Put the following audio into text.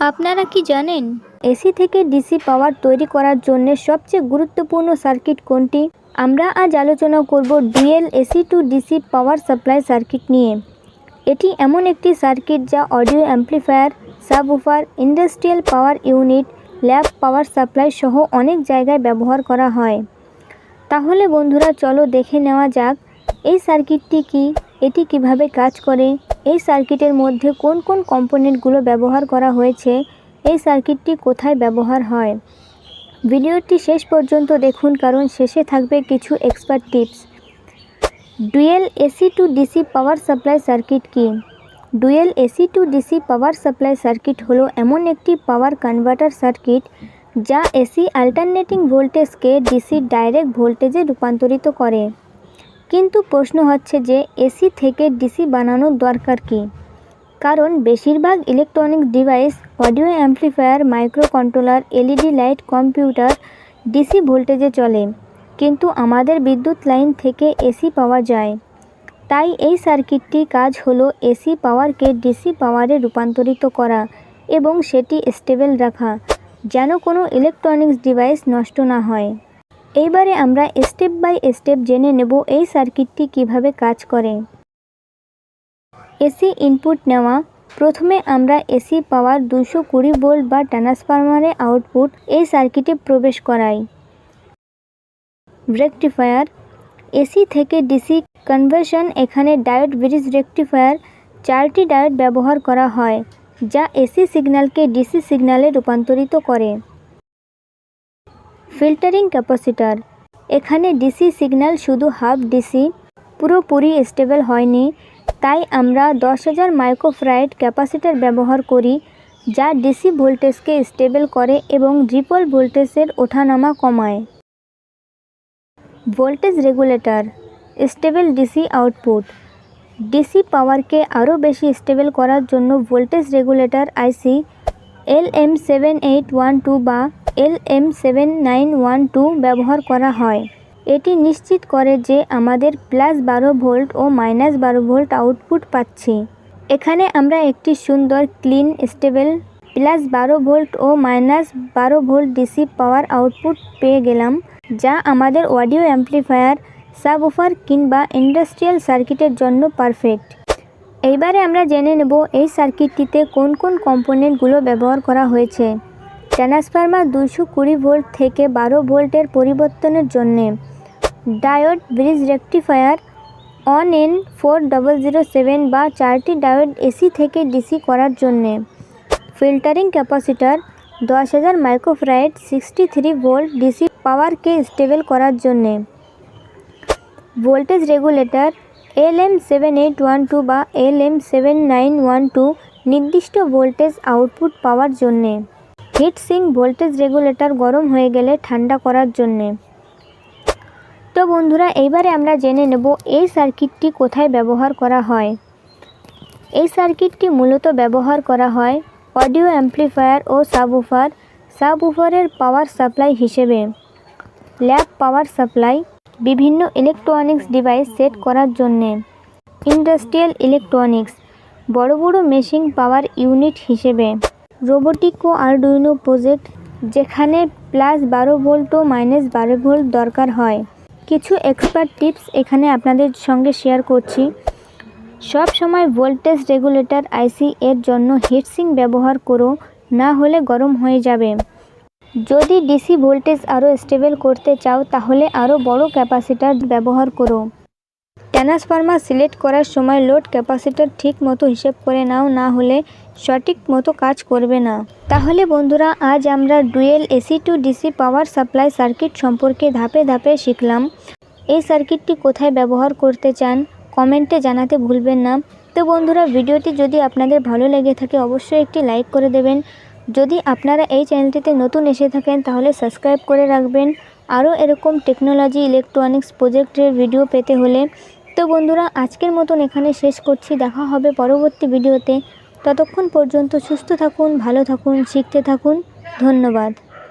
আপনারা কি জানেন, এসি থেকে ডিসি পাওয়ার তৈরি করার জন্য সবচেয়ে গুরুত্বপূর্ণ সার্কিট কোনটি? আমরা আজ আলোচনা করব dual AC to DC power supply circuit নিয়ে। এটি এমন একটি সার্কিট যা audio amplifier subwoofer industrial power unit, lab power supply সহ অনেক জায়গায় ব্যবহার করা হয়। তাহলে বন্ধুরা, চলো দেখে নেওয়া যাক, এই সার্কিটটি কি? এটি কীভাবে কাজ করে? এই সার্কিটের মধ্যে কোন কোন কম্পোনেন্টগুলো ব্যবহার করা হয়েছে? এই সার্কিটটি কোথায় ব্যবহার হয়? ভিডিওটি শেষ পর্যন্ত দেখুন, কারণ শেষে থাকবে কিছু expert tips. Dual AC to DC power supply circuit কি? Dual AC to DC power supply circuit হলো এমন একটি পাওয়ার কনভার্টার সার্কিট যা এসি অল্টারনেটিং ভোল্টেজকে ডিসি ডাইরেক্ট ভোল্টেজে রূপান্তরিত করে। কিন্তু প্রশ্ন হচ্ছে যে এসি থেকে ডিসি বানানোর দরকার কি? কারণ বেশিরভাগ electronic device, audio amplifier, microcontroller, LED light, computer, DC ভোল্টেজে চলে। কিন্তু আমাদের বিদ্যুৎ লাইন থেকে এসি পাওয়া যায়। তাই এই সার্কিটটি কাজ হলো এসি পাওয়ারকে ডিসি পাওয়ারে রূপান্তরিত করা এবং সেটি স্টেবল রাখা, যেন কোনো ইলেকট্রনিক্স ডিভাইস নষ্ট না হয়। এইবারে আমরা স্টেপ বাই স্টেপ জেনে নেব এই সার্কিটটি কীভাবে কাজ করে। এসি ইনপুট নেওয়া। প্রথমে আমরা এসি পাওয়ার দুশো কুড়ি ভোল্ট বা ট্রান্সফরমারে আউটপুট এই সার্কিটে প্রবেশ করাই। রেকটিফায়ার এসি থেকে ডিসি কনভার্সন এখানে ডায়োড ব্রিজ রেকটিফায়ার চারটি ডায়োড ব্যবহার করা হয়, যা এসি সিগন্যালকে ডিসি সিগন্যালে রূপান্তরিত করে। Filtering capacitor. এখানে ডিসি সিগন্যাল শুধু হাফ ডিসি, পুরোপুরি স্টেবল হয়নি। তাই আমরা দশ হাজার মাইক্রোফ্রাইড ক্যাপাসিটার ব্যবহার করি, যা ডিসি ভোল্টেজকে স্টেবল করে এবং রিপল ভোল্টেজের ওঠানামা কমায়। Voltage regulator, stable DC output. DC পাওয়ারকে আরও বেশি স্টেবল করার জন্য voltage regulator IC L M seven eight one two বা L M seven nine one two ব্যবহার করা হয়। এটি নিশ্চিত করে যে আমাদের প্লাস বারো ভোল্ট ও মাইনাস বারো ভোল্ট আউটপুট পাচ্ছি। এখানে আমরা একটি সুন্দর, ক্লিন, স্টেবল, প্লাস বারো ভোল্ট ও মাইনাস বারো ভোল্ট ডিসি পাওয়ার আউটপুট পেয়ে গেলাম, যা আমাদের অডিও অ্যাম্প্লিফায়ার সাবউফার কিংবা ইন্ডাস্ট্রিয়াল সার্কিটের জন্য পারফেক্ট। এইবারে আমরা জেনে নেব এই সার্কিটটিতে কোন কোন কম্পোনেন্টগুলো ব্যবহার করা হয়েছে। ট্রান্সফরমার দুশো কুড়ি ভোল্ট থেকে বারো ভোল্টের পরিবর্তনের জন্যে diode bridge rectifier one N four double zero seven বা চারটি ডায়োড এসি থেকে ডিসি করার জন্যে। ফিল্টারিং ক্যাপাসিটার দশ হাজার microfarad sixty three volt DC পাওয়ারকে stable করার জন্যে। Voltage regulator L M seven eight one two বা L M seven nine one two নির্দিষ্ট ভোল্টেজ আউটপুট পাওয়ার জন্যে। হিট সিং ভোল্টেজ রেগুলেটর গরম হয়ে গেলে ঠান্ডা করার জন্যে। তো বন্ধুরা, এইবারে আমরা জেনে নেব এই সার্কিটটি কোথায় ব্যবহার করা হয়। এই সার্কিটটি মূলত ব্যবহার করা হয় অডিও অ্যাম্প্লিফায়ার ও সাবউফার সাবউফারের পাওয়ার সাপ্লাই হিসেবে। ল্যাব পাওয়ার সাপ্লাই, বিভিন্ন ইলেকট্রনিক্স ডিভাইস সেট করার জন্যে। ইন্ডাস্ট্রিয়াল ইলেকট্রনিক্স, বড় বড় মেশিন পাওয়ার ইউনিট হিসেবে। রোবোটিক ও আরডুইনো প্রজেক্ট, যেখানে প্লাস বারো ভোল্ট ও মাইনাস বারো ভোল্ট দরকার হয়। কিছু এক্সপার্ট টিপস এখানে আপনাদের সঙ্গে শেয়ার করছি। সব সময় ভোল্টেজ রেগুলেটর আইসি এর জন্য হিটসিং ব্যবহার করো, না হলে গরম হয়ে যাবে। যদি ডিসি ভোল্টেজ আরও স্টেবল করতে চাও, তাহলে আরও বড় ক্যাপাসিটার ব্যবহার করো। ট্রান্সফরমার সিলেক্ট করার সময় লোড ক্যাপাসিটার ঠিক মতো হিসেব করে নাও, না হলে সঠিক মতো কাজ করবে না। তাহলে বন্ধুরা, আজ আমরা dual AC to DC power supply circuit সম্পর্কে ধাপে ধাপে শিখলাম। এই সার্কিটটি কোথায় ব্যবহার করতে চান, কমেন্টে জানাতে ভুলবেন না। তো বন্ধুরা, ভিডিওটি যদি আপনাদের ভালো লেগে থাকে, অবশ্যই একটি লাইক করে দেবেন। যদি আপনারা এই চ্যানেলটিতে নতুন এসে থাকেন, তাহলে সাবস্ক্রাইব করে রাখবেন। আরও এরকম টেকনোলজি, ইলেকট্রনিক্স প্রজেক্টের ভিডিও পেতে হলে তো বন্ধুরা, আজকের মতন এখানে শেষ করছি। দেখা হবে পরবর্তী ভিডিওতে। ততক্ষণ পর্যন্ত সুস্থ থাকুন, ভালো থাকুন, শিখতে থাকুন। ধন্যবাদ।